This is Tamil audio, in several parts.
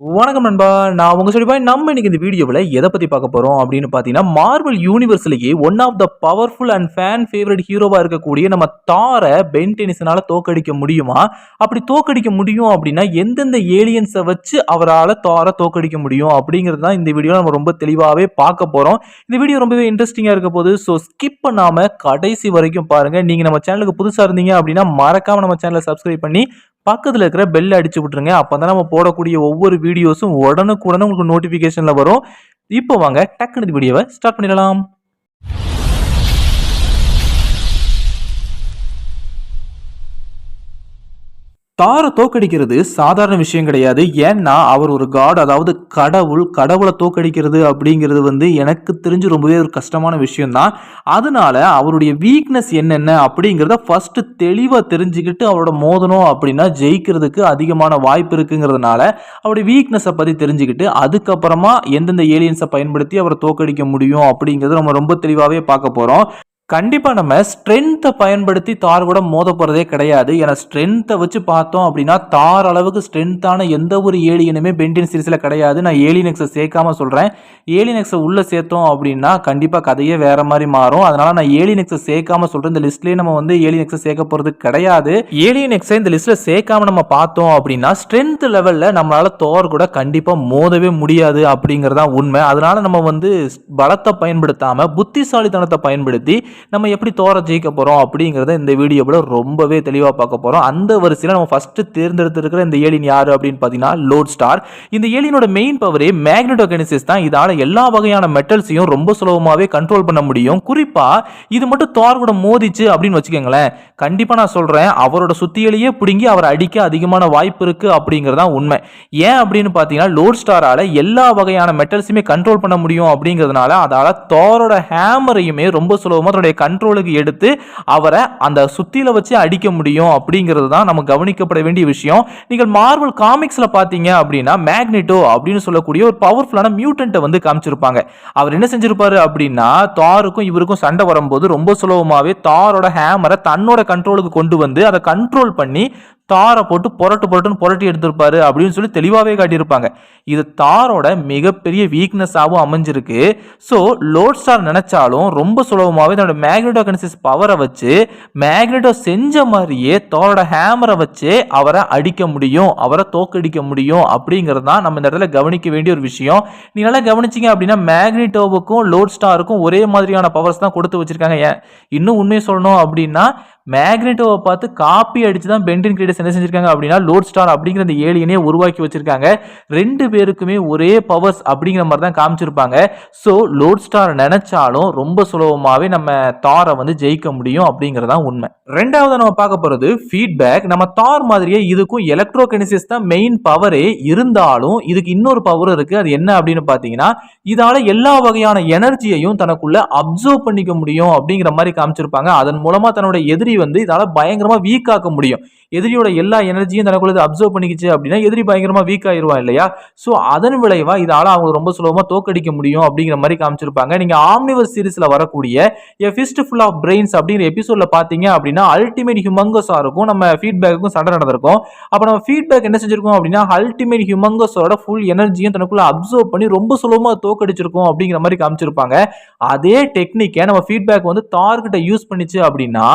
வணக்கம் நண்பா. நான் உங்க சொல்லி நம்ம இன்னைக்கு இந்த வீடியோவில் எதை பத்தி பார்க்க போறோம் அப்படின்னு பார்த்தீங்கன்னா Marvel யூனிவர்ஸ்லேயே one of the powerful and fan favourite ஹீரோவா இருக்கக்கூடிய நம்ம தாரை பென் டெனிஸனால தோக்கடிக்க முடியுமா? அப்படி தோக்கடிக்க முடியும் அப்படின்னா எந்தெந்த ஏலியன்ஸை வச்சு அவரால் தாரை தோக்கடிக்க முடியும் அப்படிங்கிறது தான் இந்த வீடியோ நம்ம ரொம்ப தெளிவாகவே பார்க்க போறோம். இந்த வீடியோ ரொம்பவே இன்ட்ரெஸ்டிங்காக இருக்க போது ஸோ ஸ்கிப் பண்ணாம கடைசி வரைக்கும் பாருங்க. நீங்க நம்ம சேனலுக்கு புதுசாக இருந்தீங்க அப்படின்னா மறக்காம நம்ம சேனலை சப்ஸ்கிரைப் பண்ணி பக்கத்தில் இருக்கிற பெல் அடிச்சு விட்ருங்க அப்போ தான் நம்ம போடக்கூடிய ஒவ்வொரு வீடியோஸும் உடனுக்குடனே உங்களுக்கு நோட்டிஃபிகேஷனில் வரும். இப்போ வாங்க டக்குனு வீடியோவை ஸ்டார்ட் பண்ணிடலாம். தாரை தோக்கடிக்கிறது சாதாரண விஷயம் கிடையாது. ஏன்னா அவர் ஒரு காட் அதாவது கடவுள் கடவுளை தோக்கடிக்கிறது அப்படிங்கிறது வந்து எனக்கு தெரிஞ்சு ரொம்பவே ஒரு கஷ்டமான விஷயம்தான். அதனால அவருடைய வீக்னஸ் என்னென்ன அப்படிங்கிறத ஃபர்ஸ்ட் தெளிவாக தெரிஞ்சுக்கிட்டு அவரோட மோதனம் அப்படின்னா ஜெயிக்கிறதுக்கு அதிகமான வாய்ப்பு இருக்குங்கிறதுனால அவருடைய வீக்னஸை பற்றி தெரிஞ்சுக்கிட்டு அதுக்கப்புறமா எந்தெந்த ஏலியன்ஸை பயன்படுத்தி அவரை தோக்கடிக்க முடியும் அப்படிங்கிறது நம்ம ரொம்ப தெளிவாகவே பார்க்க போகிறோம் கண்டிப்பா நம்ம ஸ்ட்ரென்த்தை பயன்படுத்தி தார் கூட மோத போறதே கிடையாது. ஏன்னா ஸ்ட்ரென்த்தை வச்சு பார்த்தோம் அப்படின்னா தார் அளவுக்கு ஸ்ட்ரென்த்தான எந்த ஒரு ஏலியனுமே பென்டின் சீரிஸில் கிடையாது. நான் ஏலியனெக்ஸை சேர்க்காம சொல்றேன். ஏலியனெக்ஸை உள்ள சேர்த்தோம் அப்படின்னா கண்டிப்பா கதையே வேற மாதிரி மாறும். அதனால நான் ஏலியனெக்ஸை சேர்க்காம சொல்றேன். இந்த லிஸ்ட்லயே நம்ம வந்து ஏலியனெக்ஸை சேர்க்க போறது கிடையாது. ஏலியனெக்ஸை இந்த லிஸ்ட்ல சேர்க்காம நம்ம பார்த்தோம் அப்படின்னா ஸ்ட்ரென்த் லெவல்ல நம்மளால தோர் கூட கண்டிப்பா மோதவே முடியாது அப்படிங்கறதா உண்மை. அதனால நம்ம வந்து பலத்தை பயன்படுத்தாம புத்திசாலித்தனத்தை பயன்படுத்தி நம்ம எப்படி தோர ஜெயிக்க போகிறோம் அப்படிங்கிறத இந்த வீடியோவில் ரொம்பவே தெளிவாக பார்க்க போகிறோம் அந்த வரிசையில் நம்ம ஃபஸ்ட்டு தேர்ந்தெடுத்திருக்கிற இந்த ஏலின் யார் அப்படின்னு பார்த்தீங்கன்னா லோட் ஸ்டார் இந்த ஏலியனோட மெயின் பவரே மேக்னட்டோகெனிசிஸ் தான். இதால் எல்லா வகையான மெட்டல்ஸையும் ரொம்ப சுலபமாகவே கண்ட்ரோல் பண்ண முடியும். குறிப்பாக இது மட்டும் தோர் கூட மோதிச்சு அப்படின்னு வச்சுக்கோங்களேன். கண்டிப்பாக நான் சொல்கிறேன் அவரோட சுத்தியிலேயே பிடுங்கி அவரை அடிக்க அதிகமான வாய்ப்பு இருக்குது அப்படிங்கிறது தான் உண்மை. ஏன் அப்படின்னு பார்த்தீங்கன்னா லோட் ஸ்டாரால் எல்லா வகையான மெட்டல்ஸுமே கண்ட்ரோல் பண்ண முடியும் அப்படிங்கிறதுனால அதால் தோரோட ஹேமரையுமே ரொம்ப சுலபமாக தன்னுடைய கண்ட்ரோலுக்கு எடுத்து அவரை அந்த சுத்தியில வச்சு அடிக்க முடியும் அப்படிங்கிறது தான் நம்ம கவனிக்கப்பட வேண்டிய விஷயம். நீங்கள் மார்வல் காமிக்ஸ்ல பார்த்தீங்க அப்படின்னா மேக்னெட்டோ அப்படின்னு சொல்லக்கூடிய ஒரு பவர்ஃபுல்லான மியூட்டன்ட்டை வந்து காமிச்சிருப்பாங்க. அவர் என்ன செஞ்சிருப்பாரு அப்படின்னா தாருக்கும் இவருக்கும் சண்டை வரும்போது ரொம்ப சுலபமாகவே தாரோட ஹேமரை தன்னோட கண்ட்ரோலுக்கு கொண்டு வந்து அதை கண்ட்ரோல் பண்ணி தாரை போட்டு புரட்டு புரட்டுன்னு புரட்டி எடுத்திருப்பாரு அப்படின்னு சொல்லி தெளிவாகவே காட்டியிருப்பாங்க. இது தாரோட மிகப்பெரிய வீக்னஸாகவும் அமைஞ்சிருக்கு. ஸோ லோட் ஸ்டார் நினைச்சாலும் ரொம்ப சுலபமாகவே தன்னோட மேக்னெட்டோ கன்சிஸ் பவரை வச்சு மேக்னெட்டோ செஞ்ச மாதிரியே தாரோட ஹேமரை வச்சு அவரை அடிக்க முடியும் அவரை தோக்கடிக்க முடியும் அப்படிங்கிறது தான் நம்ம இந்த இடத்துல கவனிக்க வேண்டிய ஒரு விஷயம். நீ நல்லா கவனிச்சிங்க அப்படின்னா மேக்னெட்டோவுக்கும் லோட் ஸ்டாருக்கும் ஒரே மாதிரியான பவர்ஸ் தான் கொடுத்து வச்சிருக்காங்க. ஏன்? இன்னும் உண்மையை சொல்லணும் அப்படின்னா மேக்னெட்டோவை பார்த்து காப்பி அடிச்சு தான் பென்டின் கிரியேட்டர்ஸ் என்ன செஞ்சிருக்காங்க அப்படின்னா லோட் ஸ்டார் அப்படிங்கிற அந்த ஏலியனே உருவாக்கி வச்சிருக்காங்க. ரெண்டு பேருக்குமே ஒரே பவர்ஸ் அப்படிங்கிற மாதிரி தான் காமிச்சிருப்பாங்க. ஸோ லோட் ஸ்டார் நினைச்சாலும் ரொம்ப சுலபமாகவே நம்ம தாரை வந்து ஜெயிக்க முடியும் அப்படிங்கிறதான் உண்மை. ரெண்டாவது நம்ம பார்க்க போகிறது ஃபீட்பேக் நம்ம தார் மாதிரியே இதுக்கும் எலக்ட்ரோகெனிசிஸ் தான் மெயின் பவரே இருந்தாலும் இதுக்கு இன்னொரு பவர் இருக்கு. அது என்ன அப்படின்னு பார்த்தீங்கன்னா இதால எல்லா வகையான எனர்ஜியையும் தனக்குள்ள அப்சர்வ் பண்ணிக்க முடியும் அப்படிங்கிற மாதிரி காமிச்சிருப்பாங்க. அதன் மூலமா தன்னோட எதிரி வந்து இதால பயங்கரமா வீக் ஆக்க முடியும். எதிரியோட எல்லா எனர்ஜியும் தனக்குள்ளது அப்சர்வ் பண்ணிக்கிச்சு அப்படின்னா எதிரி பயங்கரமா வீக் ஆயிருவான் இல்லையா? ஸோ அதன் விளைவா இதால அவங்க ரொம்ப சுலபமா தோக்கடிக்க முடியும் அப்படிங்கிற மாதிரி காமிச்சிருப்பாங்க. நீங்க ஆம்னிவர் சீரிஸ்ல வரக்கூடிய a fist full of brains அப்படிங்கிற எபிசோட்ல பாத்தீங்க அப்படின்னா அல்டிமேட் ஹியூமங்கஸா இருக்கும். நம்ம ஃபீட்பேக்கும் சண்டை நடந்திருக்கும். அப்போ நம்ம ஃபீட்பேக் என்ன செஞ்சிருக்கோம் அப்படின்னா அல்டிமேட் ஹியூமங்கஸோட ஃபுல் எனர்ஜியும் தனக்குள்ள அப்சர்வ் பண்ணி ரொம்ப சுலபமா தோக்கடிச்சிருக்கும் அப்படிங்கிற மாதிரி காமிச்சிருப்பாங்க. அதே டெக்னிக்கை நம்ம ஃபீட்பேக் வந்து தார்கிட்ட யூஸ் பண்ணிச்சு அப்படின்னா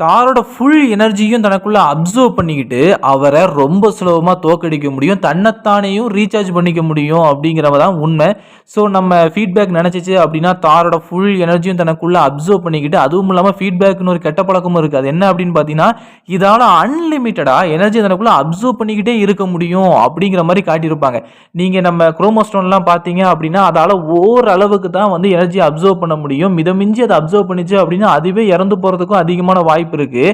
தாரோட ஃபுல் எனர்ஜியும் தனக்குள்ள அப்சர்வ் பண்ணிக்கிட்டு அவரை ரொம்ப சுலபமாக தோக்கடிக்க முடியும் தன்னைத்தானேயும் ரீசார்ஜ் பண்ணிக்க முடியும் அப்படிங்கிறவ தான் உண்மை. ஸோ நம்ம ஃபீட்பேக் நினச்சிச்சு அப்படின்னா தாரோட ஃபுல் எனர்ஜியும் தனக்குள்ள அப்சர்வ் பண்ணிக்கிட்டு அதுவும் இல்லாமல் ஃபீட்பேக்னு ஒரு கெட்ட பழக்கமும் இருக்குது அது என்ன அப்படின்னு பார்த்தீங்கன்னா இதால் அன்லிமிட்டடாக எனர்ஜி தனக்குள்ளே அப்சர்வ் பண்ணிக்கிட்டே இருக்க முடியும் அப்படிங்கிற மாதிரி காட்டியிருப்பாங்க. நீங்கள் நம்ம குரோமோஸ்டோன்லாம் பார்த்தீங்க அப்படின்னா அதால் ஓரளவுக்கு தான் வந்து எனர்ஜி அப்சர்வ் பண்ண முடியும். மிதமிஞ்சி அதை அப்சர்வ் பண்ணிச்சு அப்படின்னா அதுவே இறந்து போகிறதுக்கும் அதிகமான வாய்ப்பு இருக்கு.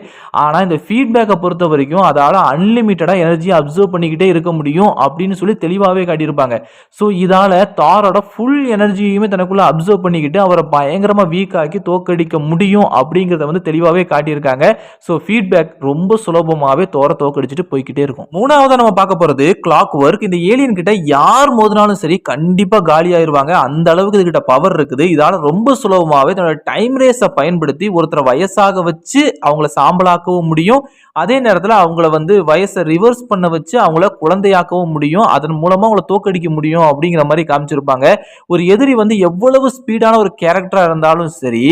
ஆனால் இந்த ஃபீட்பேக்கை பொறுத்த வரைக்கும் அதால் அன்லிமிட்டடாக எனர்ஜியை அப்சர்வ் பண்ணிக்கிட்டே இருக்க முடியும் அப்படின்னு சொல்லி தெளிவாகவே காட்டியிருப்பாங்க. ஸோ இதால் தாரோட ஃபுல் எனர்ஜியுமே தனக்குள்ளே அப்சர்வ் பண்ணிக்கிட்டு அவரை பயங்கரமாக வீக்காக்கி தோக்கடிக்க முடியும் அப்படிங்கிறத வந்து தெளிவாகவே காட்டியிருக்காங்க. ஸோ ஃபீட்பேக் ரொம்ப சுலபமாகவே தோர தோக்கடிச்சிட்டு போய்கிட்டே இருக்கும். மூணாவதாக நம்ம பார்க்க போகிறது கிளாக் ஒர்க் இந்த ஏலியன் கிட்ட யார் மோதினாலும் சரி கண்டிப்பாக காலி ஆயிடுவாங்க அந்த அளவுக்கு இதுகிட்ட பவர் இருக்குது. இதால் ரொம்ப சுலபமாகவே தன்னோட டைம் ரேஸை பயன்படுத்தி ஒருத்தரை வயசாக வச்சு அவங்கள சாம்பலாக்கவும் முடியும். அதே நேரத்தில் அவங்கள வந்து வயசை ரிவர்ஸ் பண்ண வச்சு அவங்கள குழந்தையாக்கவும் முடியும். அதன் மூலமாக அவங்கள தோக்கடிக்க முடியும் அப்படிங்கிற மாதிரி காமிச்சிருப்பாங்க. ஒரு எதிரி வந்து எவ்வளவு ஸ்பீடான ஒரு கேரக்டராக இருந்தாலும் சரி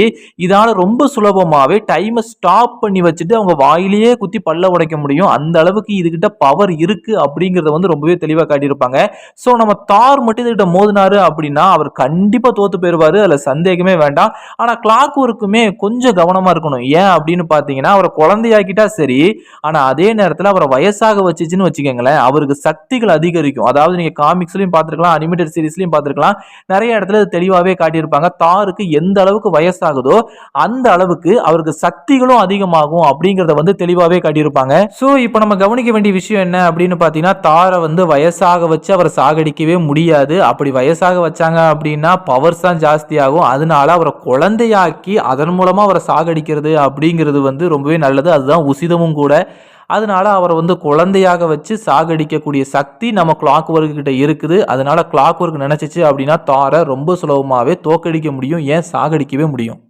இதால் ரொம்ப சுலபமாகவே டைமை ஸ்டாப் பண்ணி வச்சுட்டு அவங்க வாயிலேயே குத்தி பல்ல உடைக்க முடியும். அந்த அளவுக்கு இதுகிட்ட பவர் இருக்குது அப்படிங்கிறத வந்து ரொம்பவே தெளிவாக காட்டியிருப்பாங்க. ஸோ நம்ம தார் மட்டும் இதுகிட்ட மோதினாரு அப்படின்னா அவர் கண்டிப்பாக தோத்து போயிடுவார் அதில் சந்தேகமே வேண்டாம். ஆனால் கிளாக் ஒர்க்குமே கொஞ்சம் கவனமாக இருக்கணும். ஏன் அப்படின்னு பார்த்தீங்கன்னா அவரை குழந்தையாக்கிட்டா சரி ஆனால் அதே நேரத்தில் அவரை வயசாக வச்சுச்சுன்னு வச்சுக்கோங்களேன் அவருக்கு சக்திகள் அதிகரிக்கும். அதாவது நீங்கள் காமிக்ஸ்லையும் பார்த்துருக்கலாம் அனிமேட்டட் சீரிஸ்லையும் பார்த்துருக்கலாம் நிறைய இடத்துல இது தெளிவாகவே காட்டியிருப்பாங்க. தாருக்கு எந்த அளவுக்கு வயசாகுதோ அந்த அளவுக்கு அவருக்கு சக்திகளும் அதிகமாகும் அப்படிங்கிறத வந்து தெளிவாகவே காட்டியிருப்பாங்க. ஸோ இப்போ நம்ம கவனிக்க வேண்டிய விஷயம் என்ன அப்படின்னு பார்த்தீங்கன்னா தாரை வந்து வயசாக வச்சு அவரை சாகடிக்கவே முடியாது. அப்படி வயசாக வச்சாங்க அப்படின்னா பவர்ஸ் தான் ஜாஸ்தியாகும். அதனால அவரை குழந்தையாக்கி அதன் மூலமாக அவரை சாகடிக்கிறது அப்படிங்கிறது வந்து ரொம்பவே நல்லது. அதுதான் உசிதமும் கூட கூட. அதனால அவரை வந்து குழந்தையாக வச்சு சாகடிக்கக்கூடிய சக்தி நம்ம கிளாக் ஒர்க் கிட்ட இருக்குது. அதனால் கிளாக் ஒர்க் நினச்சிச்சு அப்படின்னா தாரை ரொம்ப சுலபமாகவே தோக்கடிக்க முடியும் ஏன் சாகடிக்கவே முடியும்?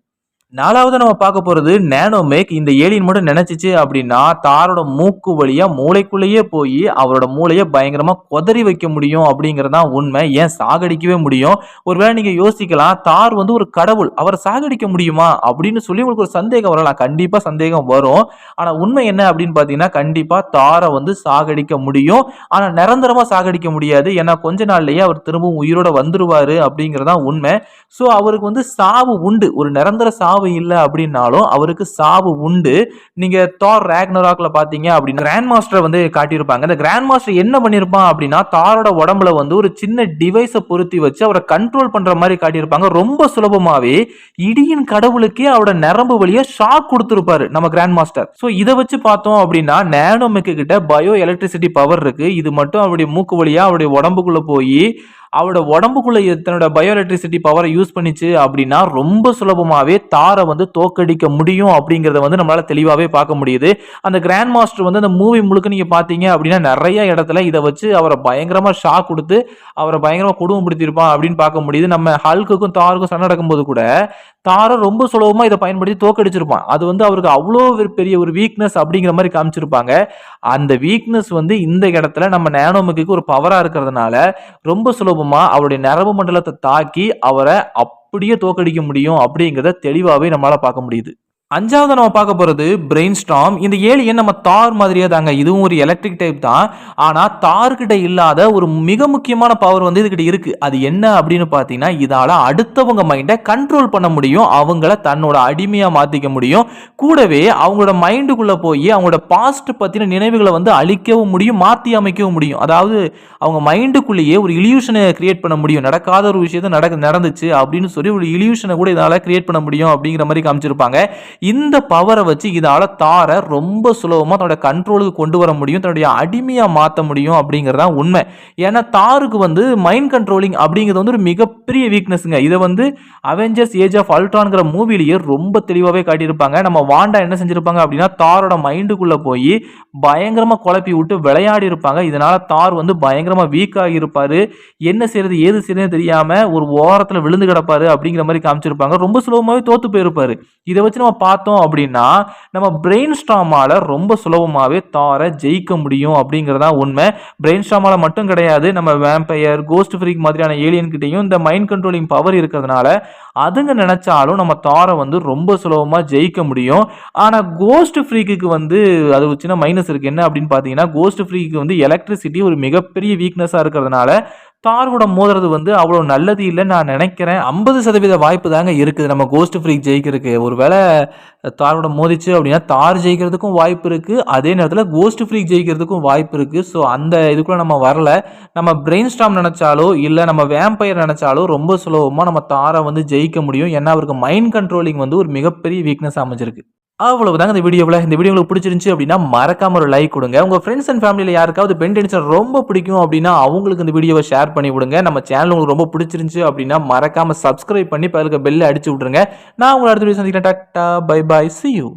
நாலாவது நம்ம பார்க்க போகிறது நேனோமேக் இந்த ஏலியன் மட்டும் நினச்சிச்சு அப்படின்னா தாரோட மூக்கு வழியாக மூளைக்குள்ளேயே போய் அவரோட மூளையை பயங்கரமாக கொதறி வைக்க முடியும் அப்படிங்கிறது தான் உண்மை. ஏன் சாகடிக்கவே முடியும்? ஒருவேளை நீங்கள் யோசிக்கலாம் தார் வந்து ஒரு கடவுள் அவரை சாகடிக்க முடியுமா அப்படின்னு சொல்லி உங்களுக்கு ஒரு சந்தேகம் வரலாம் கண்டிப்பாக சந்தேகம் வரும். ஆனால் உண்மை என்ன அப்படின்னு பார்த்தீங்கன்னா கண்டிப்பாக தாரை வந்து சாகடிக்க முடியும். ஆனால் நிரந்தரமாக சாகடிக்க முடியாது. ஏன்னா கொஞ்ச நாள்லேயே அவர் திரும்பவும் உயிரோட வந்துருவார் அப்படிங்கிறதான் உண்மை. ஸோ அவருக்கு வந்து சாவு உண்டு. ஒரு நிரந்தர சாவு இல்லை அப்படின்னாலும் அவருக்கு சாவு உண்டு. நீங்க தார் ரேக்னராக்ல பாத்தீங்க அப்படின்னா கிராண்ட் மாஸ்டர் வந்து காட்டியிருப்பாங்க. இந்த கிராண்ட் மாஸ்டர் என்ன பண்ணியிருப்பான் அப்படின்னா தாரோட உடம்புல வந்து ஒரு சின்ன டிவைஸை பொருத்தி வச்சு அவரை கண்ட்ரோல் பண்ற மாதிரி காட்டியிருப்பாங்க. ரொம்ப சுலபமாவே இடியின் கடவுளுக்கே அவரோட நரம்பு வழியா ஷாக் கொடுத்துருப்பாரு நம்ம கிராண்ட் மாஸ்டர் ஸோ இதை வச்சு பார்த்தோம் அப்படின்னா நேனோமெக்கு கிட்ட பயோ எலக்ட்ரிசிட்டி பவர் இருக்கு. இது மட்டும் அவருடைய மூக்கு வழியா அவருடைய உடம்புக்குள்ள போய் அவரோட உடம்புக்குள்ள தன்னோட பயோ எலக்ட்ரிசிட்டி பவரை யூஸ் பண்ணிச்சு அப்படின்னா ரொம்ப சுலபமாகவே தாரை வந்து தோக்கடிக்க முடியும் அப்படிங்கிறத வந்து நம்மளால தெளிவாகவே பார்க்க முடியுது. அந்த கிராண்ட் மாஸ்டர் வந்து அந்த மூவி முழுக்க நீங்கள் பார்த்தீங்க அப்படின்னா நிறைய இடத்துல இதை வச்சு அவரை பயங்கரமாக ஷாக் கொடுத்து அவரை பயங்கரமாக குடும்பப்படுத்தியிருப்பான் அப்படின்னு பார்க்க முடியுது. நம்ம ஹல்குக்கும் தாருக்கும் சண்டை நடக்கும்போது கூட தாரை ரொம்ப சுலபமாக இதை பயன்படுத்தி தோக்கடிச்சிருப்பான் அது வந்து அவருக்கு அவ்வளோ ஒரு பெரிய ஒரு வீக்னஸ் அப்படிங்கிற மாதிரி காமிச்சிருப்பாங்க. அந்த வீக்னஸ் வந்து இந்த இடத்துல நம்ம நேனோமுக்கு ஒரு பவராக இருக்கிறதுனால ரொம்ப சுலபமாக அவருடைய நரம்பு மண்டலத்தை தாக்கி அவரை அப்படியே தோக்கடிக்க முடியும் அப்படிங்கிறத தெளிவாகவே நம்மளால் பார்க்க முடியுது. அஞ்சாவது நம்ம பார்க்க போகிறது பிரெயின் ஸ்டாம் இந்த ஏலியன் நம்ம தார் மாதிரியே தாங்க. இதுவும் ஒரு எலக்ட்ரிக் டைப் தான். ஆனால் தார்கிட்ட இல்லாத ஒரு மிக முக்கியமான பவர் வந்து இதுக்கிட்ட இருக்குது அது என்ன அப்படின்னு பார்த்தீங்கன்னா இதால் அடுத்தவங்க மைண்டை கண்ட்ரோல் பண்ண முடியும். அவங்கள தன்னோட அடிமையாக மாற்றிக்க முடியும். கூடவே அவங்களோட மைண்டுக்குள்ளே போய் அவங்களோட பாஸ்ட் பற்றின நினைவுகளை வந்து அழிக்கவும் முடியும் மாற்றி அமைக்கவும் முடியும். அதாவது அவங்க மைண்டுக்குள்ளேயே ஒரு இல்யூஷனை கிரியேட் பண்ண முடியும். நடக்காத ஒரு விஷயத்த நடக்க நடந்துச்சு அப்படின்னு சொல்லி ஒரு இல்யூஷனை கூட இதால் கிரியேட் பண்ண முடியும் அப்படிங்கிற மாதிரி காமிச்சிருப்பாங்க. இந்த பவரை வச்சு இதால் தாரை ரொம்ப சுலபமாக தன்னோட கண்ட்ரோலுக்கு கொண்டு வர முடியும் தன்னுடைய அடிமையாக மாற்ற முடியும் அப்படிங்கிறது தான் உண்மை. ஏன்னா தாருக்கு வந்து மைண்ட் கண்ட்ரோலிங் அப்படிங்கிறது வந்து ஒரு மிகப்பெரிய வீக்னஸ்ங்க இதை வந்து அவெஞ்சர்ஸ் ஏஜ் ஆஃப் அல்ட்ரான்ங்கிற மூவிலேயே ரொம்ப தெளிவாகவே காட்டியிருப்பாங்க. நம்ம வாண்டா என்ன செஞ்சிருப்பாங்க அப்படின்னா தாரோட மைண்டுக்குள்ளே போய் பயங்கரமாக குழப்பி விட்டு விளையாடி இருப்பாங்க. இதனால தார் வந்து பயங்கரமாக வீக் ஆகியிருப்பாரு என்ன செய்யறது ஏது செய்யறது தெரியாமல் ஒரு ஓரத்தில் விழுந்து கிடப்பாரு அப்படிங்கிற மாதிரி காமிச்சிருப்பாங்க. ரொம்ப சுலபமாகவே தோத்து போயிருப்பாரு. இதை வச்சு நம்ம பார்த்தோம் அப்படின்னா நம்ம பிரெயின் ஸ்டாமால் ரொம்ப சுலபமாகவே தாரை ஜெயிக்க முடியும் அப்படிங்கிறதா உண்மை. பிரெயின் ஸ்டாமால் மட்டும் கிடையாது நம்ம வேம்பையர் கோஸ்ட் ஃப்ரீக் மாதிரியான ஏலியன்கிட்டையும் இந்த மைண்ட் கண்ட்ரோலிங் பவர் இருக்கிறதுனால அதுங்க நினச்சாலும் நம்ம தாரை வந்து ரொம்ப சுலபமாக ஜெயிக்க முடியும். ஆனால் கோஸ்ட் ஃப்ரீக்கு வந்து அது ஒரு சின்ன மைனஸ் இருக்குது என்ன அப்படின்னு பார்த்தீங்கன்னா கோஸ்ட் ஃப்ரீக்கு வந்து எலக்ட்ரிசிட்டி ஒரு மிகப்பெரிய வீக்னஸாக இருக்கிறதுனால தார் கூட மோதுறது வந்து அவ்வளோ நல்லது இல்லை நான் நினைக்கிறேன். ஐம்பது சதவீத வாய்ப்பு தாங்க இருக்குது. நம்ம கோஸ்ட் ஃப்ரீக் ஜெயிக்கிறதுக்கு. தார் தாரோட மோதிச்சு அப்படின்னா தார் ஜெயிக்கிறதுக்கும் வாய்ப்பு இருக்குது அதே நேரத்தில் கோஸ்ட் ஃப்ரீ ஜெயிக்கிறதுக்கும் வாய்ப்பு இருக்குது ஸோ அந்த இதுக்குள்ளே நம்ம வரல. நம்ம பிரெயின் ஸ்டாம் நினச்சாலோ இல்லை நம்ம வேம்பயர் நினச்சாலோ ரொம்ப சுலபமாக நம்ம தாரை வந்து ஜெயிக்க முடியும். ஏன்னா அவருக்கு மைண்ட் கண்ட்ரோலிங் வந்து ஒரு மிகப்பெரிய வீக்னஸ் அமைஞ்சிருக்கு. அவ்வளவுதாங்க இந்த வீடியோவில். இந்த வீடியோ உங்களுக்கு பிடிச்சிருந்துச்சு அப்படின்னா மறக்காம ஒரு லைக் கொடுங்க. உங்க ஃப்ரெண்ட்ஸ் அண்ட் ஃபேமிலியில் யாருக்காவது பென் டென்ஷன் ரொம்ப பிடிக்கும் அப்படின்னா அவங்களுக்கு இந்த வீடியோவை ஷேர் பண்ணி விடுங்க. நம்ம சேனல் உங்களுக்கு ரொம்ப பிடிச்சிருந்துச்சு அப்படின்னா மறக்காம சப்ஸ்கிரைப் பண்ணி பல்க பெல்லை அடிச்சு விட்ருங்க நான் உங்களை அடுத்த வீடியோ சந்திக்கிறேன். டாக்டா பை பை சி யூ